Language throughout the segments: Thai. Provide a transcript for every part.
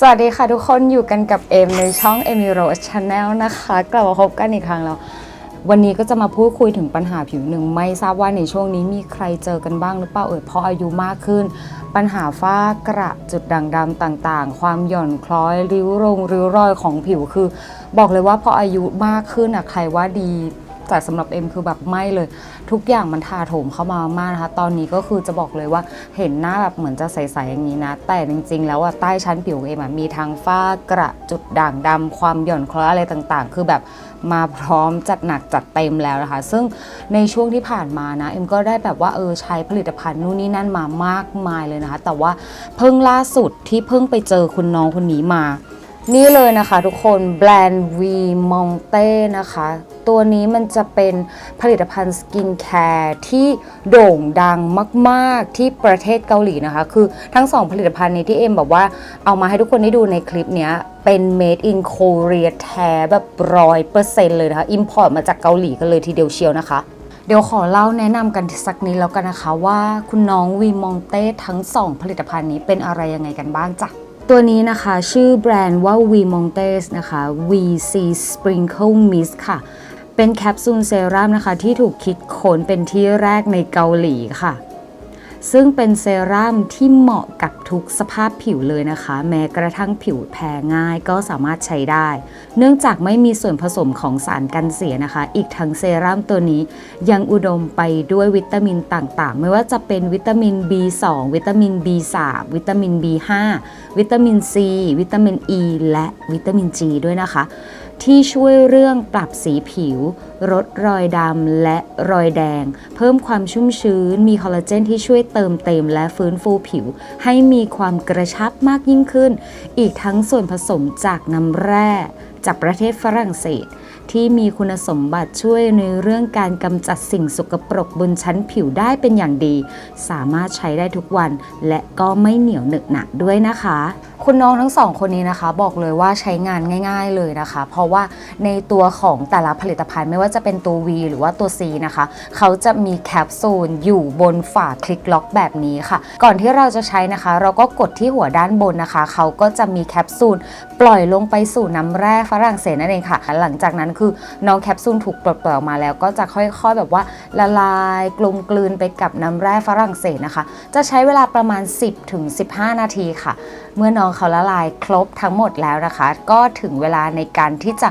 สวัสดีค่ะทุกคนอยู่กันกับเอมในช่อง e m i r o Channel นะคะกลับมาพบกันอีกครั้งแล้ว วันนี้ก็จะมาพูดคุยถึงปัญหาผิวหนึ่ง ไม่ทราบว่าในช่วงนี้มีใครเจอกันบ้างหรือเปล่าเอ่ยเพราะอายุมากขึ้น ปัญหาฝ้ากระจุดด่างดำต่างๆ ความหย่อนคล้อยริ้วรงริ้วรอยของผิวคือ บอกเลยว่าพออายุมากขึ้นอะใครว่าดี แต่สำหรับเอ็มคือแบบไม่เลย ทุกอย่างมันถาโถมเข้ามามากนะคะ ตอนนี้ก็คือจะบอกเลยว่าเห็นหน้าแบบเหมือนจะใสๆอย่างนี้นะ แต่จริง ๆ แล้วอะใต้ชั้นผิวเอ็มอะมีทั้งฝ้ากระจุดด่างดำความหย่อนคล้อยอะไรต่างๆ คือแบบมาพร้อมจัดหนักจัดเต็มแล้วนะคะ ซึ่งในช่วงที่ผ่านมานะเอ็มก็ได้แบบว่าเออใช้ผลิตภัณฑ์นู่นนี่นั่นมามากมายเลยนะคะ แต่ว่าเพิ่งล่าสุดที่เพิ่งไปเจอคุณน้องคนนี้มา นี่เลยนะคะทุกคนแบรนด์ V m o n t e นะคะ ตัวนี้มันจะเป็นผลิตภัณฑ์สกินแคร์ที่โด่งดังมาก ๆ ที่ประเทศเกาหลีนะคะ คือทั้งสองผลิตภัณฑ์นี้ที่เอ็มแบบว่าเอามาให้ทุกคนได้ดูในคลิปเนี้ยเป็น made in Korea แท้แบบร้อยเปอร์เซ็นต์เลยนะคะ import มาจากเกาหลีกันเลยทีเดียวเชียวนะคะเดี๋ยวขอเล่าแนะนำกันสักนิดแล้วกันนะคะว่าคุณน้องวีมองเต้ทั้งสองผลิตภัณฑ์นี้เป็นอะไรยังไงกันบ้างจ้ะ ตัวนี้นะคะชื่อแบรนด์ว่า V Montes นะคะ VC Sprinkle Mist ค่ะ เป็นแคปซูลเซรั่มนะคะ ที่ถูกคิดค้นเป็นที่แรกในเกาหลีค่ะ ซึ่งเป็นเซรั่มที่เหมาะกับทุกสภาพผิวเลยนะคะ แม้กระทั่งผิวแพ้ง่ายก็สามารถใช้ได้ เนื่องจากไม่มีส่วนผสมของสารกันเสียนะคะ อีกทั้งเซรั่มตัวนี้ยังอุดมไปด้วยวิตามินต่างๆ ไม่ว่าจะเป็นวิตามิน B2 วิตามิน B3 วิตามิน B5 วิตามิน C วิตามิน E และวิตามิน G ด้วยนะคะ ที่ช่วยเรื่องปรับสีผิวลดรอยดำและรอยแดง เพิ่มความชุ่มชื้น มีคอลลาเจนที่ช่วยเติมเต็มและฟื้นฟูผิว ให้มีความกระชับมากยิ่งขึ้น อีกทั้งส่วนผสมจากน้ำแร่ จากประเทศฝรั่งเศส ที่มีคุณสมบัติช่วยในเรื่องการกำจัดสิ่งสกปรกบนชั้นผิวได้เป็นอย่างดี สามารถใช้ได้ทุกวัน และก็ไม่เหนียวหนึกหนักด้วยนะคะ คุณน้องทั้งสองคนนี้นะคะ บอกเลยว่าใช้งานง่าย ๆเลยนะคะ เพราะว่าในตัวของแต่ละผลิตภัณฑ์ไม่ว่าจะเป็นตัว V หรือว่าตัว C นะคะ เขาจะมีแคปซูลอยู่บนฝาคลิกล็อกแบบนี้ค่ะ ก่อนที่เราจะใช้นะคะ เราก็กดที่หัวด้านบนนะคะ เขาก็จะมีแคปซูลปล่อยลงไปสู่น้ำแร่ฝรั่งเศสนั่นเองค่ะ หลังจากนั้นคือน้องแคปซูลถูกปลดปล่อยออกมาแล้วก็จะค่อยๆแบบว่าละลายกลมกลืนไปกับน้ำแร่ฝรั่งเศสนะคะ จะใช้เวลาประมาณ 10-15 นาทีค่ะ เมื่อน้องเขาละลายครบทั้งหมดแล้วนะคะ ก็ถึงเวลาในการที่จะ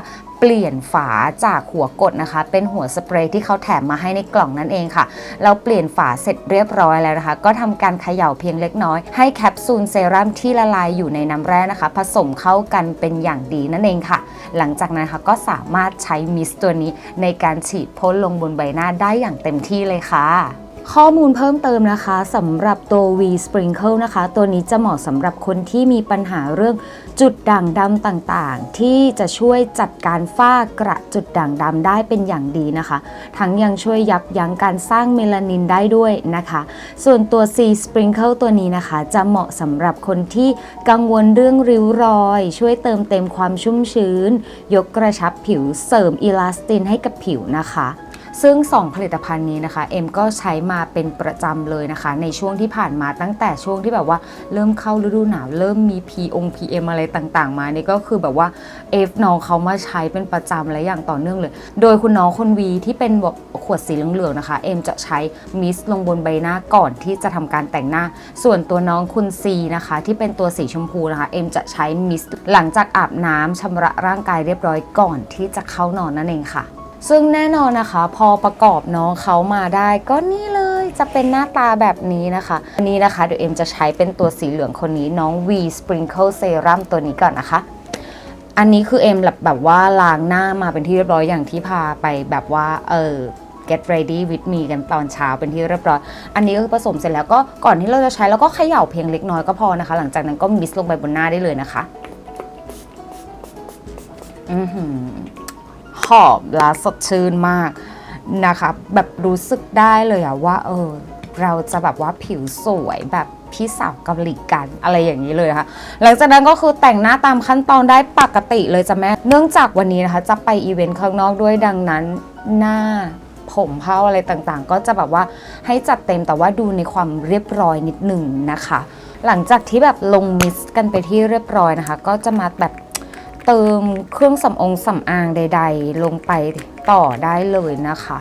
ลี่ยนฝาจากหัวกดนะคะ เป็นหัวสเปรย์ที่เขาแถมมาให้ในกล่องนั่นเองค่ะ เราเปลี่ยนฝาเสร็จเรียบร้อยแล้วนะคะ ก็ทำการเขย่าเพียงเล็กน้อย ให้แคปซูลเซรั่มที่ละลายอยู่ในน้ำแร่นะคะ ผสมเข้ากันเป็นอย่างดีนั่นเองค่ะ หลังจากนั้นค่ะก็สามารถใช้มิสต์ตัวนี้ในการฉีดพ่นลงบนใบหน้าได้อย่างเต็มที่เลยค่ะ ข้อมูลเพิ่มเติมนะคะสำหรับตัว V Sprinkle นะคะ ตัวนี้จะเหมาะสำหรับคนที่มีปัญหาเรื่องจุดด่างดำต่างๆ ที่จะช่วยจัดการฝ้ากระจุดด่างดำได้เป็นอย่างดีนะคะ ทั้งยังช่วยยับยั้งการสร้างเมลานินได้ด้วยนะคะ ส่วนตัว C Sprinkle ตัวนี้นะคะ จะเหมาะสำหรับคนที่กังวลเรื่องริ้วรอย ช่วยเติมเต็มความชุ่มชื้น ยกกระชับผิวเสริมอิลาสตินให้กับผิวนะคะ ซึ่ง 2 ผลิตภัณฑ์นี้นะคะเอ็มก็ใช้มาเป็นประจำเลยนะคะ ในช่วงที่ผ่านมาตั้งแต่ช่วงที่แบบว่าเริ่มเข้าฤดูหนาวเริ่มมี P อง PM อะไรต่างๆ มานี่ก็คือแบบว่าเอฟน้องเขามาใช้เป็นประจำและอย่างต่อเนื่องเลย โดยคุณน้องคนวีที่เป็นแบบขวดสีเหลืองๆนะคะเอ็มจะใช้มิสต์ลงบนใบหน้าก่อนที่จะทำการแต่งหน้า ส่วนตัวน้องคุณซีนะคะ ที่เป็นตัวสีชมพูนะคะเอ็มจะใช้มิสต์หลังจากอาบน้ำชำระร่างกายเรียบร้อยก่อนที่จะเข้านอนนั่นเองค่ะ ซึ่งแน่นอนนะคะ พอประกอบน้องเขามาได้ก็นี่เลยจะเป็นหน้าตาแบบนี้นะคะอันนี้นะคะเดี๋ยวเอ็มจะใช้เป็นตัวสีเหลืองคนนี้น้อง V Sprinkle Serum ตัวนี้ก่อนนะคะ อันนี้คือเอ็มแบบแบบว่าล้างหน้ามาเป็นที่เรียบร้อยอย่างที่พาไปแบบว่าเออ get ready with me กันตอนเช้าเป็นที่เรียบร้อย อันนี้ก็คือผสมเสร็จแล้วก็ก่อนที่เราจะใช้เราก็เขย่าเพียงเล็กน้อยก็พอนะคะ หลังจากนั้นก็มิสลงไปบนหน้าได้เลยนะคะ อือหือ หอมและสดชื่นมากนะคะ แบบรู้สึกได้เลยอะว่าเออเราจะแบบว่าผิวสวยแบบพี่สาวเกาหลีกันอะไรอย่างนี้เลยนะคะหลังจากนั้นก็คือแต่งหน้าตามขั้นตอนได้ปกติเลยจ้ะแม่ เนื่องจากวันนี้นะคะ จะไปอีเวนต์ข้างนอกด้วยดังนั้นหน้าผมเผ้าอะไรต่างๆ ก็จะแบบว่าให้จัดเต็มแต่ว่าดูในความเรียบร้อยนิดหนึ่งนะคะ หลังจากที่แบบลงมิสกันไปที่เรียบร้อยนะคะ ก็จะมาแบบ เติมเครื่องสำองสำอางใด ๆ ลงไปต่อได้เลยนะคะ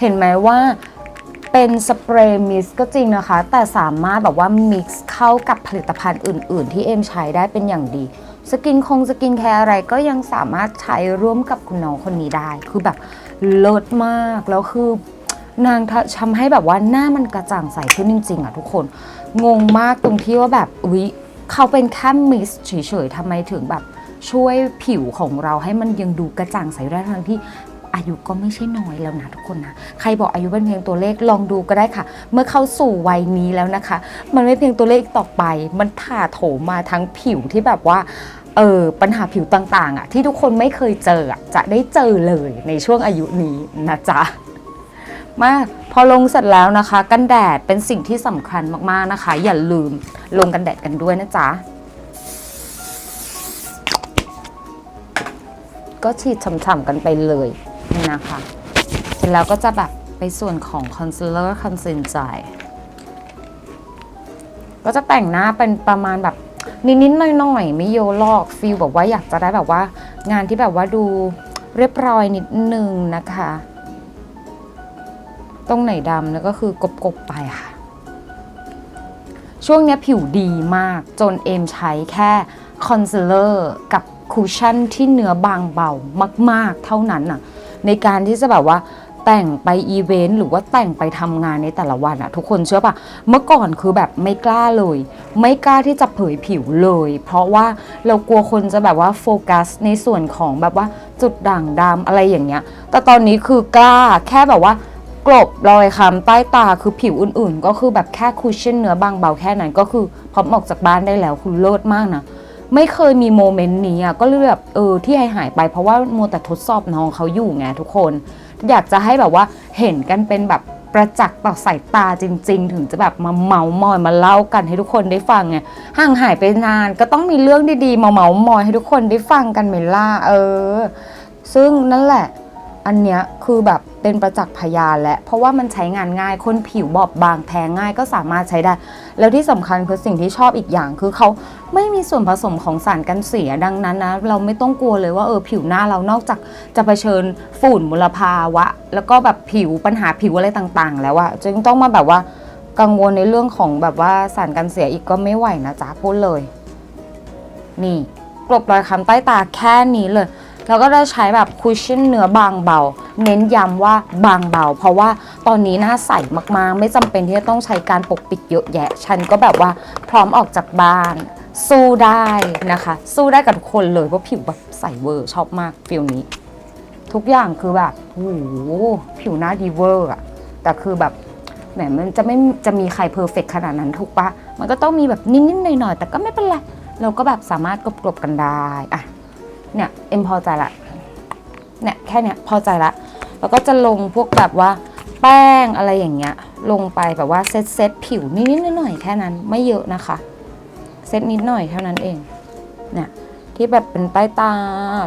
เห็นไหมว่าเป็นสเปรย์มิสก็จริงนะคะ แต่สามารถแบบว่ามิกซ์เข้ากับผลิตภัณฑ์อื่น ๆ ที่เอ็มใช้ได้เป็นอย่างดี สกินคงสกินแคร์อะไรก็ยังสามารถใช้ร่วมกับคุณน้องคนนี้ได้ คือแบบเลิศมากแล้วคือนางทำให้แบบว่าหน้ามันกระจ่างใสขึ้นจริง ๆ อะทุกคน งงมากตรงที่ว่าแบบอุ๊ยเขาเป็นแค่มิสเฉยๆทำไมถึงแบบ ช่วยผิวของเราให้มันยังดูกระจ่างใสได้ทั้งที่อายุก็ไม่ใช่น้อยแล้วนะทุกคนนะ ใครบอกอายุเป็นเพียงตัวเลขลองดูก็ได้ค่ะ เมื่อเข้าสู่วัยนี้แล้วนะคะ มันไม่เพียงตัวเลขต่อไป มันถาโถมมาทั้งผิวที่แบบว่าเออปัญหาผิวต่างๆอะที่ทุกคนไม่เคยเจออะจะได้เจอเลยในช่วงอายุนี้นะจ๊ะมาพอลงเสร็จแล้วนะคะ กันแดดเป็นสิ่งที่สำคัญมากๆนะคะ อย่าลืมลงกันแดดกันด้วยนะจ๊ะ ก็ฉีดฉ่ำๆกันไปเลยนะคะเสร็จแล้วก็จะแบบไปส่วนของคอนซีลเลอร์คอนซีลใจก็จะแต่งหน้าเป็นประมาณแบบนิดๆหน่อยๆไม่โยลอกฟิลแบบว่าอยากจะได้แบบว่า งานที่แบบว่าดูเรียบร้อยนิดนึงนะคะ ตรงไหนดำแล้วก็คือกบๆไปค่ะ ช่วงนี้ผิวดีมากจนเอมใช้แค่คอนซีลเลอร์กับ คูชั่นที่เนื้อบางเบามาก ๆ เท่านั้นน่ะในการที่จะแบบว่าแต่งไปอีเวนต์หรือว่าแต่งไปทำงานในแต่ละวันอะทุกคนเชื่อปะเมื่อก่อนคือแบบไม่กล้าเลย ไม่กล้าที่จะเผยผิวเลย เพราะว่าเรากลัวคนจะแบบว่าโฟกัสในส่วนของแบบว่าจุดด่างดำอะไรอย่างเงี้ย แต่ตอนนี้คือกล้าแค่แบบว่ากลบรอยคำใต้ตาคือผิวอื่นๆ ก็คือแบบแค่คุชชั่นเนื้อบางเบาแค่นั้นก็คือพร้อมออกจากบ้านได้แล้วคุณเลิศมากนะ ไม่เคยมีโมเมนต์นี้อะก็เลยแบบเออที่หายหายไปเพราะว่ามัวแต่ทดสอบน้องเขาอยู่ไงทุกคน อยากจะให้แบบว่าเห็นกันเป็นแบบประจักษ์ต่อสายตาจริง ๆ ถึงจะแบบมาเมามอยมาเล่ากันให้ทุกคนได้ฟังไงห่างหายไปนานก็ต้องมีเรื่องดีๆมาเมามอยให้ทุกคนได้ฟังกันไหมล่ะเออ ซึ่งนั่นแหละ อันเนี้ยคือแบบ เป็นประจักษ์พยานและ เพราะว่ามันใช้งานง่าย คนผิวบอบบางแพ้ง่ายก็สามารถใช้ได้ แล้วที่สำคัญคือสิ่งที่ชอบอีกอย่างคือเขาไม่มีส่วนผสมของสารกันเสียดังนั้นนะเราไม่ต้องกลัวเลยว่าเออผิวหน้าเรานอกจากจะเผชิญฝุ่นมลภาวะ แล้วก็แบบผิวปัญหาผิวอะไรต่างๆ แล้วอะจึงต้องมาแบบว่ากังวลในเรื่องของแบบว่าสารกันเสียอีกก็ไม่ไหวนะจ๊ะพูดเลย นี่กลบรอยคำใต้ตาแค่นี้เลย แล้วก็ได้ใช้แบบคุชชั่นเนื้อบางเบา เน้นย้ำว่าบางเบา เพราะว่าตอนนี้หน้าใสมากๆ ไม่จำเป็นที่จะต้องใช้การปกปิดเยอะแยะ ฉันก็แบบว่าพร้อมออกจากบ้านสู้ได้นะคะ สู้ได้กับทุกคนเลยเพราะผิวแบบใสเวอร์ชอบมากฟิลนี้ ทุกอย่างคือแบบโอ้ผิวหน้าดีเวอร์อะแต่คือแบบแหมมันจะไม่จะมีใครเพอร์เฟกขนาดนั้นถูกปะมันก็ต้องมีแบบนิดๆหน่อยๆแต่ก็ไม่เป็นไรเราก็แบบสามารถกลบๆกันได้อะ เนี่ยเอ็มพอใจละเนี่ยแค่เนี้ยพอใจละ แล้วก็จะลงพวกแบบว่าแป้งอะไรอย่างเงี้ย ลงไปแบบว่าเซตเซตผิวนิดๆหน่อยๆแค่นั้นไม่เยอะนะคะ เซตนิดหน่อยเท่านั้นเองเนี่ยที่แบบเป็นใต้ตา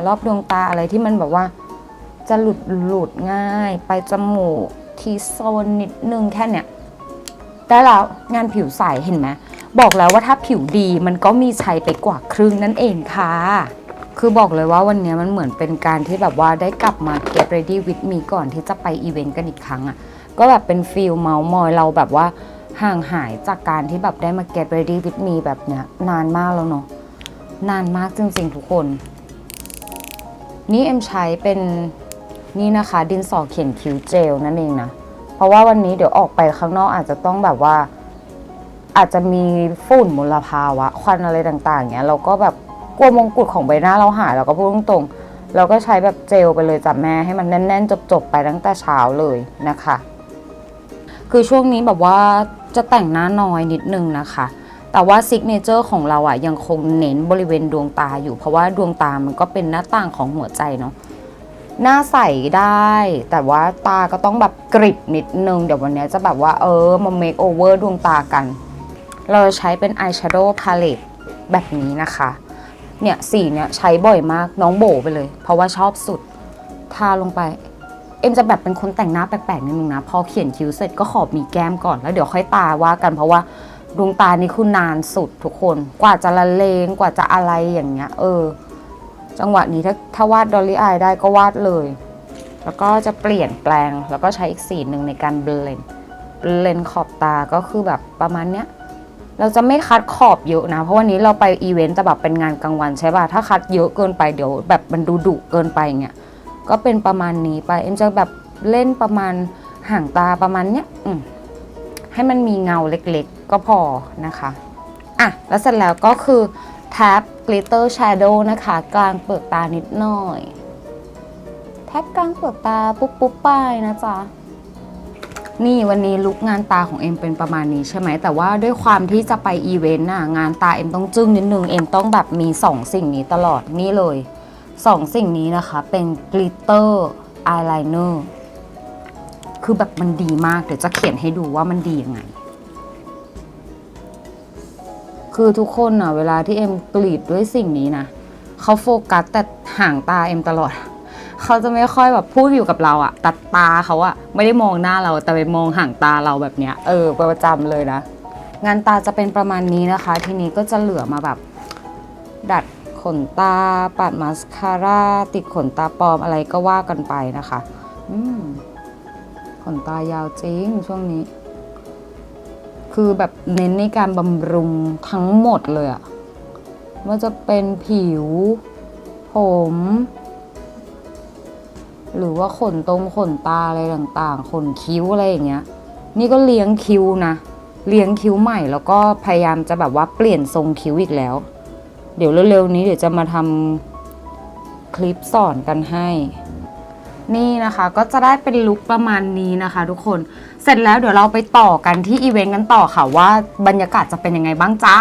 รอบดวงตาอะไรที่มันแบบว่า จะหลุดหลุดง่าย ไปจมูกทีโซนนิดนึงแค่เนี้ยได้แล้วงานผิวใสเห็นไหมบอกแล้วว่าถ้าผิวดีมันก็มีชัยไปกว่าครึ่งนั่นเองค่ะ คือบอกเลยว่าวันนี้มันเหมือนเป็นการที่แบบว่าได้กลับมา get ready with me ก่อนที่จะไปอีเวนต์กันอีกครั้งอะ่ะ ก็แบบเป็นฟิลเมาส์มอยเราแบบว่าห่างหายจากการที่แบบได้มา get ready with me แบบเนี้ยนานมากแล้วเนาะ นานมากจริงๆทุกคน นี่เอ็มใช้เป็นนี่นะคะ ดินสอเขียนคิ้วเจลนั่นเองนะ เพราะว่าวันนี้เดี๋ยวออกไปข้างนอกอาจจะต้องแบบว่าอาจจะมีฝุ่นมลภาวะ ควันอะไรต่างๆเงี้ยเราก็แบบ กลัวมงกุฎของใบหน้าเราหายเราก็พูดตรงๆเราก็ใช้แบบเจลไปเลยจ้ะแม่ให้มันแน่น ๆ จบๆไปตั้งแต่เช้าเลยนะคะ คือช่วงนี้แบบว่าจะแต่งหน้าน้อยนิดนึงนะคะแต่ว่าซิกเนเจอร์ของเราอะยังคงเน้นบริเวณดวงตาอยู่ เพราะว่าดวงตามันก็เป็นหน้าต่างของหัวใจเนาะหน้าใสได้ แต่ว่าตาก็ต้องแบบกริบนิดนึง เดี๋ยววันนี้จะแบบว่าเออมาเมคโอเวอร์ดวงตากัน เราจะใช้เป็นอายแชโดว์พาเลตแบบนี้นะคะ เนี่ยสีเนี่ยใช้บ่อยมากน้องโบไปเลย เพราะว่าชอบสุดทาลงไป เอ็มจะแบบเป็นคนแต่งหน้าแปลกๆนิดนึงนะ พอเขียนคิ้วเสร็จก็ขอบมีแก้มก่อนแล้วเดี๋ยวค่อยตาว่ากันเพราะว่าดวงตานี่คือนานสุดทุกคน กว่าจะละเลงกว่าจะอะไรอย่างเงี้ย เออ จังหวะนี้ถ้าถ้าวาดดอลลี่อายได้ก็วาดเลย แล้วก็จะเปลี่ยนแปลงแล้วก็ใช้อีกสีหนึ่งในการเบลนเบลนขอบตาก็คือแบบประมาณเนี้ย เราจะไม่คัดขอบเยอะนะ เพราะวันนี้เราไปอีเวนต์แต่แบบเป็นงานกลางวันใช่ป่ะ ถ้าคัดเยอะเกินไปเดี๋ยวแบบมันดูดุเกินไปเงี้ย ก็เป็นประมาณนี้ไป เอ็มจะแบบเล่นประมาณห่างตาประมาณเนี้ยอืให้มันมีเงาเล็กๆ ก็พอนะคะ อะ แล้วเสร็จแล้วก็คือแท็บ glitter shadow นะคะ กลางเปลือกตานิดหน่อย แท็บกลางเปลือกตาปุ๊บปุ๊บๆป้ายนะจ๊ะ นี่วันนี้ลุกงานตาของเอ็มเป็นประมาณนี้ใช่ไหมแต่ว่าด้วยความที่จะไปอีเวนต์น่ะงานตาเอ็มต้องจึ้งนิดนึงเอ็มต้องแบบมีสองสิ่งนี้ตลอดนี่เลยสองสิ่งนี้นะคะ เป็นกลิตเตอร์อายไลเนอร์คือแบบมันดีมากเดี๋ยวจะเขียนให้ดูว่ามันดียังไง คือทุกคนอะเวลาที่เอ็มกรีดด้วยสิ่งนี้นะเขาโฟกัสแต่ห่างตาเอ็มตลอด เขาจะไม่ค่อยแบบพูดอยู่กับเราอะตัดตาเขาอะไม่ได้มองหน้าเราแต่ไปมองห่างตาเราแบบเนี้ยเออประจำเลยนะงานตาจะเป็นประมาณนี้นะคะ ทีนี้ก็จะเหลือมาแบบ ดัดขนตาปัดมาสคาร่าติดขนตาปลอมอะไรก็ว่ากันไปนะคะอืมขนตายาวจริงช่วงนี้ คือแบบเน้นในการบำรุงทั้งหมดเลยอะว่าจะเป็นผิว ผม หรือว่าขนตรงขนตาอะไรต่างๆ ขนคิ้วอะไรอย่างเงี้ย นี่ก็เลี้ยงคิ้วนะ เลี้ยงคิ้วใหม่แล้วก็พยายามจะแบบว่าเปลี่ยนทรงคิ้วอีกแล้ว เดี๋ยวเร็วๆนี้เดี๋ยวจะมาทำคลิปสอนกันให้ นี่นะคะก็จะได้เป็นลุคประมาณนี้นะคะ ทุกคน เสร็จแล้วเดี๋ยวเราไปต่อกันที่อีเวนต์กันต่อค่ะว่าบรรยากาศจะเป็นยังไงบ้างจ้า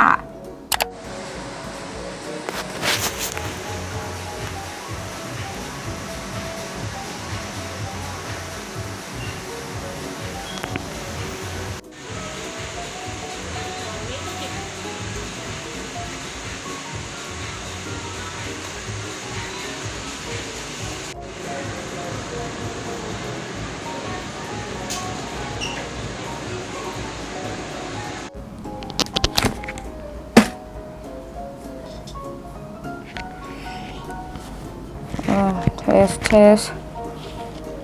เทส เทส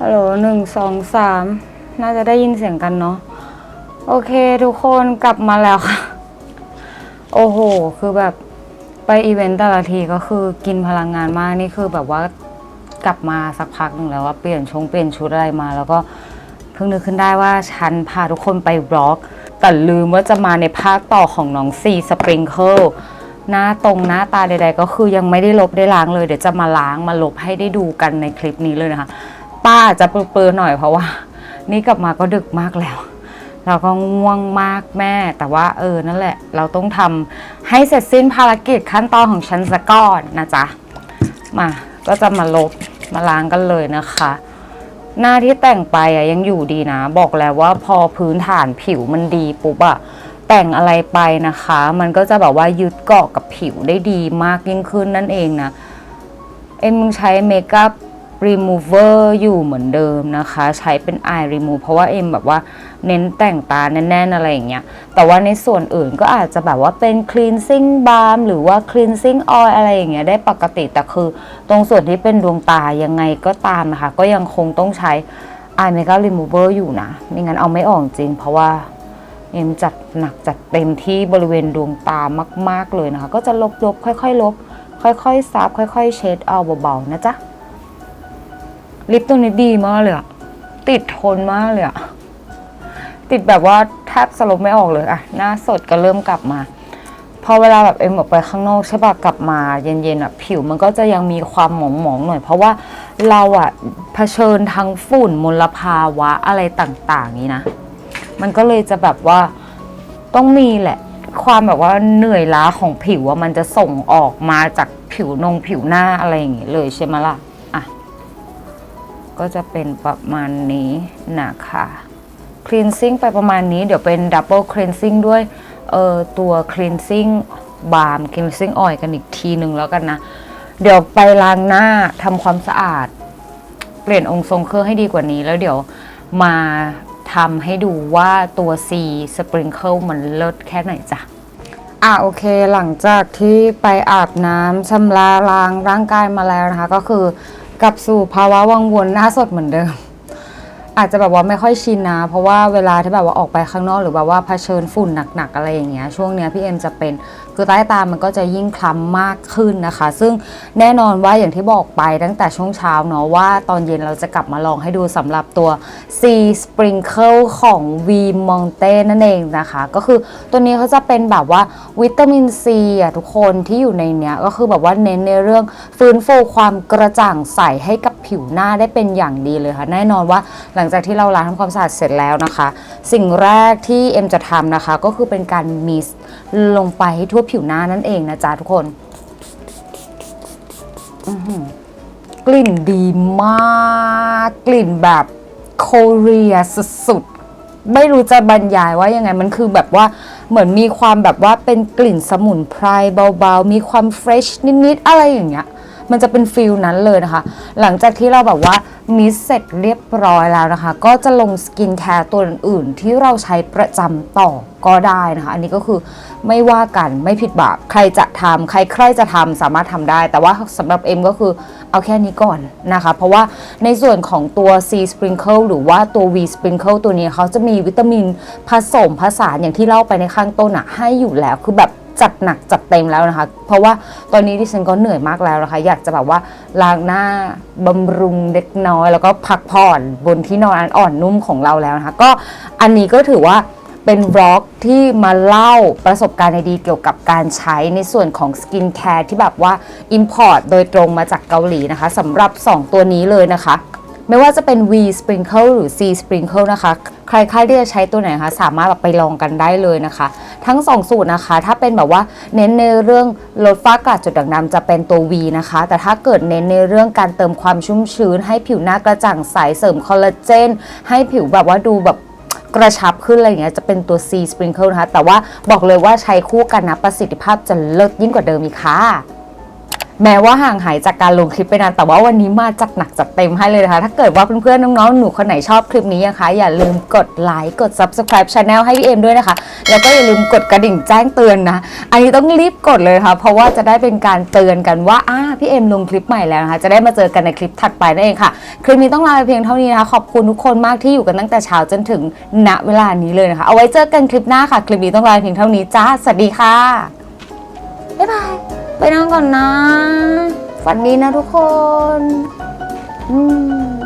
ฮัลโหลหนึ่งสองสามน่าจะได้ยินเสียงกันเนาะ โอเค ทุกคนกลับมาแล้วค่ะ โอ้โห คือแบบไปอีเวนต์แต่ละทีก็คือกินพลังงานมาก นี่คือแบบว่ากลับมาสักพักหนึ่งแล้วว่าเปลี่ยนชงเปลี่ยนชุดอะไรมา แล้วก็เพิ่งนึกขึ้นได้ว่าฉันพาทุกคนไปบล็อก แต่ลืมว่าจะมาในภาคต่อของน้องซีสปริงเกิล หน้าตรงหน้าตาใด ๆ ก็คือยังไม่ได้ลบได้ล้างเลยเดี๋ยวจะมาล้างมาลบให้ได้ดูกันในคลิปนี้เลยนะคะ ป้าอาจจะเปรอๆหน่อยเพราะว่า นี่กลับมาก็ดึกมากแล้ว เราก็ง่วงมากแม่ แต่ว่าเออนั่นแหละ เราต้องทำให้เสร็จสิ้นภารกิจขั้นตอนของฉันซะก่อนนะจ๊ะมาก็จะมาลบมาล้างกันเลยนะคะ หน้าที่แต่งไปอะยังอยู่ดีนะ บอกแล้วว่าพอพื้นฐานผิวมันดีปุ๊บอะ แต่งอะไรไปนะคะ มันก็จะแบบว่ายึดเกาะกับผิวได้ดีมากยิ่งขึ้นนั่นเองนะ เอ็มใช้เมคอัพ remover อยู่เหมือนเดิมนะคะ ใช้เป็น eye remove เพราะว่าเอ็มแบบว่าเน้นแต่งตาแน่นๆอะไรอย่างเงี้ย แต่ว่าในส่วนอื่นก็อาจจะแบบว่าเป็น cleansing balm หรือว่า cleansing oil อะไรอย่างเงี้ยได้ปกติแต่คือ ตรงส่วนที่เป็นดวงตายังไงก็ตามนะคะ ก็ยังคงต้องใช้ eye makeup remover อยู่นะไม่งั้นเอาไม่ออกจริง เพราะว่า เอ็มจัดหนักจัดเต็มที่บริเวณดวงตามาก ๆเลยนะคะ ก็จะลบๆค่อยๆ ลบ ค่อยๆซับค่อย ๆ เช็ดเอาเบาๆนะจ๊ะลิปตัวนี้ดีมากเลยอะติดทนมากเลยอะติดแบบว่าแทบสลบไม่ออกเลยอะหน้าสดก็เริ่มกลับมา พอเวลาแบบเอ็มออกไปข้างนอกใช่ปะกลับมาเย็นๆอะผิวมันก็จะยังมีความหมองๆหน่อย เพราะว่าเราอะเผชิญทั้งฝุ่นมลภาวะอะไรต่าง ๆ นี้นะ มันก็เลยจะแบบว่าต้องมีแหละ ความแบบว่าเหนื่อยล้าของผิวว่ามันจะส่งออกมาจากผิวนงผิวหน้าอะไรอย่างเงี้ยเลยใช่ไหมล่ะอะ ก็จะเป็นประมาณนี้นะคะ cleansing ไปประมาณนี้เดี๋ยวเป็น double cleansing ด้วยเอ่อตัว cleansing balm cleansing oil กันอีกทีหนึ่งแล้วกันนะ เดี๋ยวไปล้างหน้าทำความสะอาด เปลี่ยนองค์ทรงเครื่องให้ดีกว่านี้แล้วเดี๋ยวมา ทำให้ดูว่าตัว C Sprinkle มันเลิศแค่ไหนจ้ะ อะโอเคหลังจากที่ไปอาบน้ำชำระล้างร่างกายมาแล้วนะคะ ก็คือกลับสู่ภาวะวังวนหน้าสดเหมือนเดิม อาจจะแบบว่าไม่ค่อยชินนะ เพราะว่าเวลาที่แบบว่าออกไปข้างนอกหรือแบบว่าเผชิญฝุ่นหนักๆอะไรอย่างเงี้ยช่วงเนี้ยพี่เอ็มจะเป็นคือใต้ตามันก็จะยิ่งคล้ำมากขึ้นนะคะ ซึ่งแน่นอนว่าอย่างที่บอกไปตั้งแต่ช่วงเช้าเนาะว่าตอนเย็นเราจะกลับมาลองให้ดูสำหรับตัว C Sprinkle ของ V Monte นั่นเองนะคะ ก็คือตัวนี้เขาจะเป็นแบบว่าวิตามินซีอะทุกคนที่อยู่ในเนี้ยก็คือแบบว่าเน้นในเรื่องฟื้นฟูความกระจ่างใสให้กับผิวหน้าได้เป็นอย่างดีเลยค่ะ แน่นอนว่าหลังจากที่เราล้างทำความสะอาดเสร็จแล้วนะคะ สิ่งแรกที่เอ็มจะทำนะคะก็คือเป็นการมิสลงไปให้ทั่วผิวหน้านั่นเองนะจ๊ะทุกคนกลิ่นดีมากกลิ่นแบบโคเรียสุดๆ ไม่รู้จะบรรยายว่ายังไงมันคือแบบว่าเหมือนมีความแบบว่าเป็นกลิ่นสมุนไพรเบาๆ มีความเฟรชนิดๆ อะไรอย่างเงี้ย มันจะเป็นฟิลนั้นเลยนะคะ หลังจากที่เราแบบว่ามิสเสร็จเรียบร้อยแล้วนะคะ ก็จะลงสกินแคร์ตัวอื่นๆ ที่เราใช้ประจำต่อก็ได้นะคะ อันนี้ก็คือไม่ว่ากันไม่ผิดบาปใครจะทำใครใครจะทำสามารถทำได้ แต่ว่าสำหรับเอ็มก็คือเอาแค่นี้ก่อนนะคะ เพราะว่าในส่วนของตัว C Sprinkle หรือว่าตัว V Sprinkle ตัวนี้เขาจะมีวิตามินผสมผสานอย่างที่เล่าไปในข้างต้นอะให้อยู่แล้วคือแบบ จัดหนักจัดเต็มแล้วนะคะ เพราะว่าตอนนี้ดิฉันก็เหนื่อยมากแล้วนะคะ อยากจะแบบว่าล้างหน้าบำรุงเล็กน้อย แล้วก็พักผ่อนบนที่นอนอันอ่อนนุ่มของเราแล้วนะคะ ก็อันนี้ก็ถือว่าเป็นบล็อกที่มาเล่าประสบการณ์ดีเกี่ยวกับการใช้ในส่วนของสกินแคร์ที่แบบว่า Import โดยตรงมาจากเกาหลีนะคะสำหรับ 2 ตัวนี้เลยนะคะ ไม่ว่าจะเป็น V Sprinkle หรือ C Sprinkle นะคะ ใครๆที่จะใช้ตัวไหนคะสามารถแบบไปลองกันได้เลยนะคะ ทั้ง 2 สูตรนะคะ ถ้าเป็นแบบว่าเน้นในเรื่องลดฝ้ากระจุดด่างดำจะเป็นตัว V นะคะ แต่ถ้าเกิดเน้นในเรื่องการเติมความชุ่มชื้น ให้ผิวหน้ากระจ่างใสเสริมคอลลาเจนให้ผิวแบบว่าดูแบบกระชับขึ้นอะไรอย่างเงี้ยจะเป็นตัว C Sprinkle นะคะ แต่ว่าบอกเลยว่าใช้คู่กันนะประสิทธิภาพจะเลิศยิ่งกว่าเดิมอีกค่ะ แม้ว่าห่างหายจากการลงคลิปไปนานแต่ว่าวันนี้มาจัดหนักจัดเต็มให้เลยนะคะ ถ้าเกิดว่าเพื่อนๆน้องๆหนูคนไหนชอบคลิปนี้นะคะ อย่าลืมกดไลค์กด subscribe channel ให้พี่เอ็มด้วยนะคะ แล้วก็อย่าลืมกดกระดิ่งแจ้งเตือนนะ อันนี้ต้องรีบกดเลยค่ะ เพราะว่าจะได้เป็นการเตือนกันว่าอ่าพี่เอ็มลงคลิปใหม่แล้วนะคะจะได้มาเจอกันในคลิปถัดไปนั่นเองค่ะคลิปนี้ต้องลาไปเพียงเท่านี้นะคะขอบคุณทุกคนมากที่อยู่กันตั้งแต่เช้าจนถึงณเวลานี้เลยนะคะเอาไว้เจอกันคลิปหน้าค่ะ คลิปนี้ต้องลาไปเพียงเท่านี้จ้าสวัสดีค่ะบ๊ายบาย ไปนอนก่อนนะ ฝันดีนะทุกคน อืม